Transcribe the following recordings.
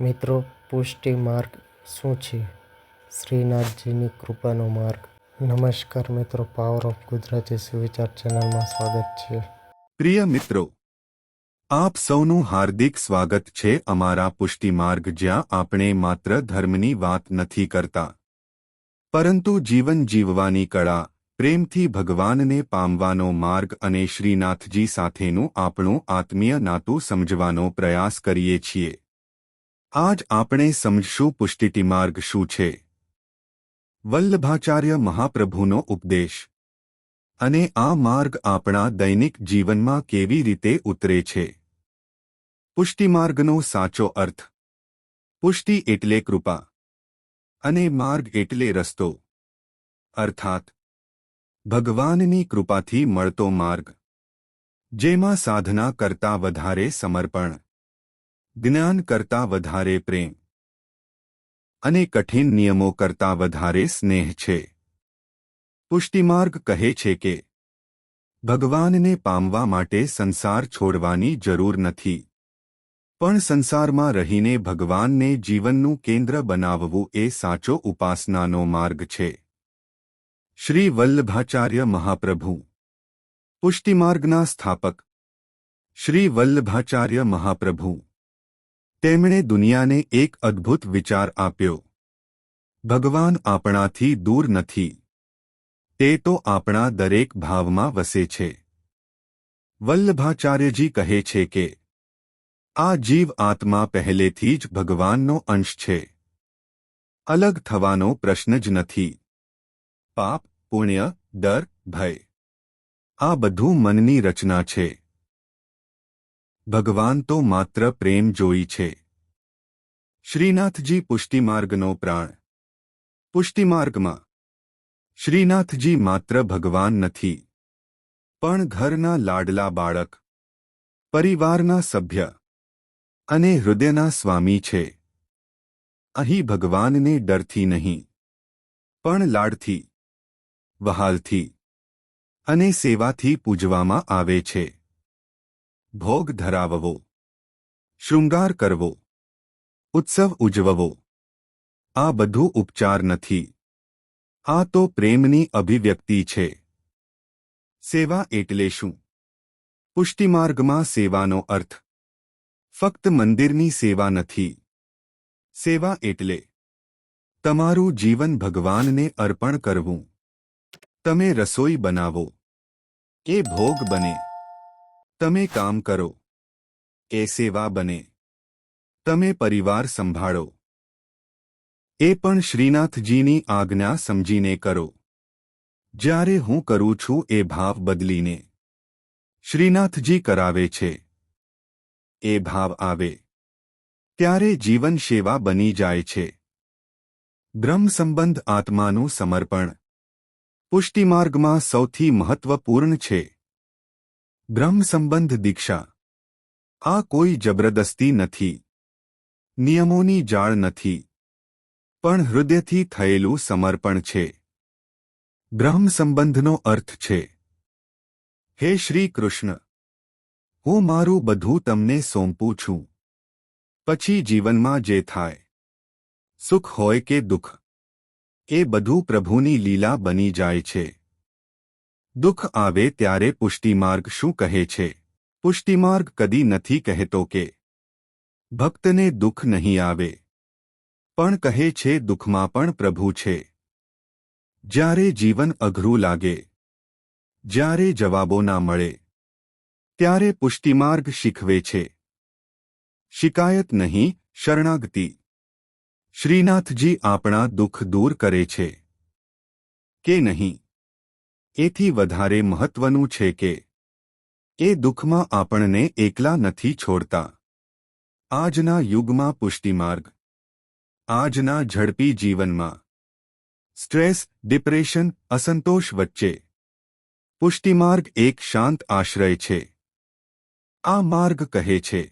મિત્રો, પુષ્ટિ માર્ગ શું છે? શ્રીનાથજીની કૃપાનો માર્ગ. નમસ્કાર મિત્રો પાવર ઓફ ગુજરાતી સુવિચાર ચેનલમાં સ્વાગત છે. પ્રિય મિત્રો, આપ સૌનું હાર્દિક સ્વાગત છે અમારા પુષ્ટિ માર્ગ જ્યાં આપણે માત્ર ધર્મની વાત નથી કરતા, પરંતુ જીવન જીવવાની કળા, પ્રેમથી ભગવાનને પામવાનો માર્ગ અને શ્રીનાથજી સાથેનું આપણું આત્મીય નાતું સમજવાનો પ્રયાસ કરીએ છીએ. આજ આપણે સમજશું પુષ્ટિટી માર્ગ શું છે. વલ્લભાચાર્ય મહાપ્રભુનો ઉપદેશ. અને આ માર્ગ આપણા દૈનિક જીવનમાં કેવી રીતે ઉતરે છે. પુષ્ટિમાર્ગનો સાચો અર્થ. પુષ્ટિ એટલે કૃપા. અને માર્ગ એટલે રસ્તો. અર્થાત, ભગવાનની કૃપાથી મળતો માર્ગ. જેમાં સાધના કરતા વધારે સમર્પણ. જ્ઞાન કરતા વધારે પ્રેમ. અને કઠિન નિયમો કરતા વધારે સ્નેહ છે. પુષ્ટિમાર્ગ કહે છે કે, ભગવાનને પામવા માટે સંસાર છોડવાની જરૂર નથી. પણ સંસારમાં રહીને ભગવાનને જીવનનું કેન્દ્ર બનાવવું એ સાચો ઉપાસનાનો માર્ગ છે. શ્રી વલ્લભાચાર્ય મહાપ્રભુ. પુષ્ટિમાર્ગના સ્થાપક. શ્રી વલ્લભાચાર્ય મહાપ્રભુ. તેમણે દુનિયાને એક અદ્ભુત વિચાર આપ્યો. ભગવાન આપણાથી દૂર નથી. તે તો આપણા દરેક ભાવમાં વસે છે. વલ્લભાચાર્યજી કહે છે કે, આ જીવ આત્મા પહેલેથી જ ભગવાનનો અંશ છે. અલગ થવાનો પ્રશ્ન જ નથી. પાપ, પુણ્ય, ડર, ભય, આ બધું મનની રચના છે. ભગવાન તો માત્ર પ્રેમ જોઈ છે. શ્રીનાથજી પુષ્ટિમાર્ગનો પ્રાણ. પુષ્ટિમાર્ગમાં. શ્રીનાથજી માત્ર ભગવાન નથી. પણ ઘરના લાડલા બાળક. પરિવારના સભ્ય. અને હૃદયના સ્વામી છે. અહીં ભગવાનને ડરથી નહીં. પણ લાડથી. વહાલથી. અને સેવાથી પૂજવામાં આવે છે. ભોગ ધરાવવો, શૃંગાર કરવો, ઉત્સવ ઉજવવો. આ બધું ઉપચાર નથી. આ તો પ્રેમની અભિવ્યક્તિ છે. સેવા એટલે શું? પુષ્ટિમાર્ગમાં સેવાનો અર્થ. ફક્ત મંદિરની સેવા નથી. સેવા એટલે તમારું જીવન ભગવાનને અર્પણ કરવું. તમે રસોઈ બનાવો. એ ભોગ બને. તમે કામ કરો. એ સેવા બને. તમે પરિવાર સંભાળો. એ પણ શ્રીનાથજીની આજ્ઞા સમજીને કરો. જ્યારે હું કરું છું એ ભાવ બદલીને. શ્રીનાથજી કરાવે છે. એ ભાવ આવે. ત્યારે જીવન સેવા બની જાય છે. બ્રહ્મ સંબંધ આત્માનું સમર્પણ. પુષ્ટિમાર્ગમાં સૌથી મહત્વપૂર્ણ છે. બ્રહ્મ સંબંધ દીક્ષા. આ કોઈ જબરદસ્તી નથી. નિયમોની જાળ નથી. પણ હૃદયથી થયેલું સમર્પણ છે. બ્રહ્મ સંબંધનો અર્થ છે. હે શ્રી કૃષ્ણ, હું મારું બધું તમને સોંપું છું. પછી જીવનમાં જે થાય, સુખ હોય કે દુઃખ, એ બધું પ્રભુની લીલા બની જાય છે. દુઃખ આવે ત્યારે પુષ્ટિમાર્ગ શું કહે છે? પુષ્ટિમાર્ગ કદી નથી કહેતો કે ભક્તને દુઃખ નહીં આવે. પણ કહે છે, દુઃખમાં પણ પ્રભુ છે. જ્યારે જીવન અઘરું લાગે, જ્યારે જવાબો ના મળે, ત્યારે પુષ્ટિમાર્ગ શીખવે છે. શિકાયત નહીં, શરણાગતિ. શ્રીનાથજી આપણા દુઃખ દૂર કરે છે. કે નહીં? એથી વધારે મહત્વનું છે કે, એ દુઃખમાં આપણને એકલા નથી છોડતા. આજના યુગમાં પુષ્ટિમાર્ગ, આજના ઝડપી જીવનમાં, સ્ટ્રેસ, ડિપ્રેશન, અસંતોષ વચ્ચે, પુષ્ટિમાર્ગ એક શાંત આશ્રય છે. આ માર્ગ કહે છે,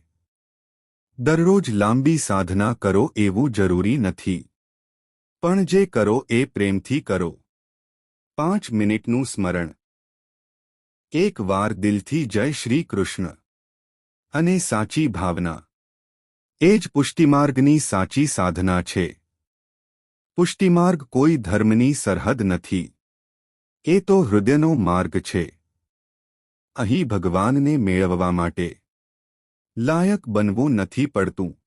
દરરોજ લાંબી સાધના કરો એવું જરૂરી નથી. પણ જે કરો એ પ્રેમથી કરો. પાંચ મિનિટનું સ્મરણ. એક વાર દિલથી જય શ્રી કૃષ્ણ. અને સાચી ભાવના. એ જ પુષ્ટિમાર્ગની સાચી સાધના છે. પુષ્ટિમાર્ગ કોઈ ધર્મની સરહદ નથી. એ તો હૃદયનો માર્ગ છે. અહીં ભગવાનને મેળવવા માટે. લાયક બનવું નથી પડતું.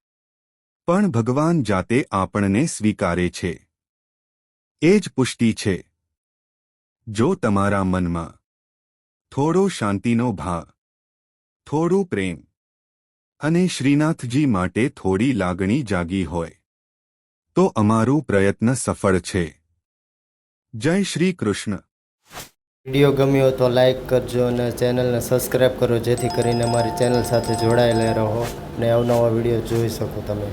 પણ ભગવાન જાતે આપણને સ્વીકારે છે. એ જ પુષ્ટિ છે. જો તમારા મનમાં થોડો શાંતિનો ભાવ, થોડું પ્રેમ અને શ્રીનાથજી માટે થોડી લાગણી જાગી હોય, તો અમારું પ્રયત્ન સફળ છે. જય શ્રી કૃષ્ણ. વીડિયો ગમ્યો તો લાઈક કરજો અને ચેનલને સબસ્ક્રાઈબ કરો જેથી કરીને અમારી ચેનલ સાથે જોડાયેલા રહો અને અવનવા વીડિયો જોઈ શકો તમે.